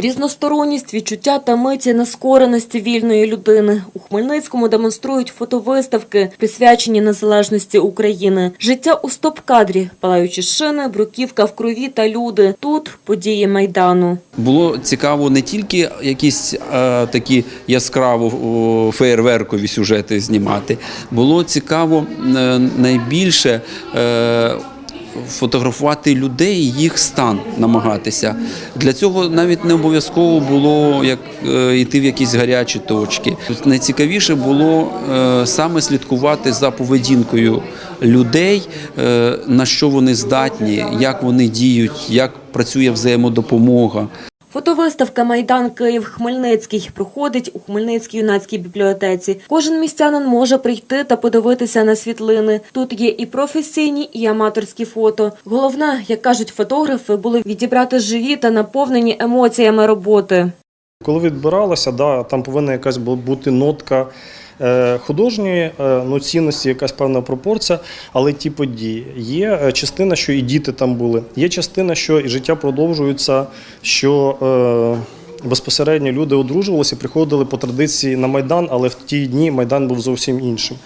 Різносторонність, відчуття та миті нескореності вільної людини. У Хмельницькому демонструють фотовиставки, присвячені незалежності України. Життя у стоп-кадрі, палаючі шини, бруківка в крові та люди. Тут події Майдану. Було цікаво не тільки якісь е, такі яскраво феєрверкові сюжети знімати, було цікаво е, найбільше. Е, Фотографувати людей, їх стан намагатися. Для цього навіть не обов'язково було як е, йти в якісь гарячі точки. Найцікавіше було е, саме слідкувати за поведінкою людей, е, на що вони здатні, як вони діють, як працює взаємодопомога. Фотовиставка Майдан Київ Хмельницький проходить у Хмельницькій юнацькій бібліотеці. Кожен містянин може прийти та подивитися на світлини. Тут є і професійні, і аматорські фото. Головне, як кажуть фотографи, було відібрати живі та наповнені емоціями роботи. Коли відбиралося, да, там повинна якась бути нотка художньої е, ну, цінності, якась певна пропорція, але ті події. Є е, частина, що і діти там були, є частина, що і життя продовжується, що е, безпосередньо люди одружувалися, приходили по традиції на Майдан, але в ті дні Майдан був зовсім іншим.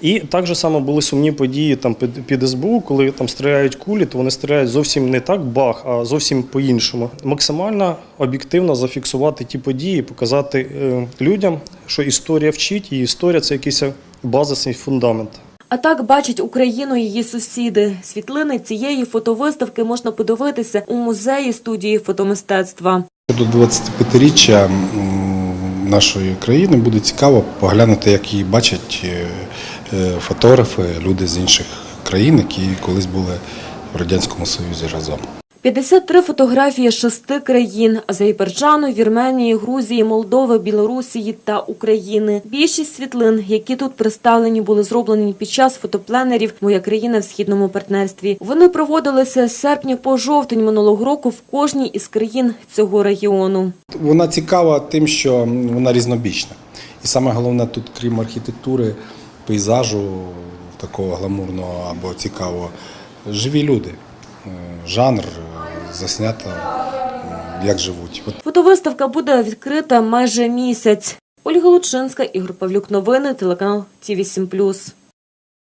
І так же само були сумні події там під, СБУ, коли там стріляють кулі, то вони стріляють зовсім не так бах, а зовсім по-іншому. Максимально об'єктивно зафіксувати ті події, показати е, людям, що історія вчить, і історія це якийсь базисний фундамент. А так бачать Україну її сусіди. Світлини цієї фотовиставки можна подивитися у музеї студії фотомистецтва. До 25-річчя нашої країни буде цікаво поглянути, як її бачать е, е, фотографи, люди з інших країн, які колись були в Радянському Союзі разом. 53 фотографії шести країн – Азербайджану, Вірменії, Грузії, Молдови, Білорусії та України. Більшість світлин, які тут представлені, були зроблені під час фотопленерів «Моя країна в східному партнерстві». Вони проводилися з серпня по жовтень минулого року в кожній із країн цього регіону. Вона цікава тим, що вона різнобічна. І саме головне тут, крім архітектури, пейзажу такого гламурного або цікавого, живі люди. Е, Жанр заснята заснято, як живуть. Фотовиставка буде відкрита майже місяць. Ольга Лучинська, Ігор Павлюк. Новини, телеканал Ті 8+.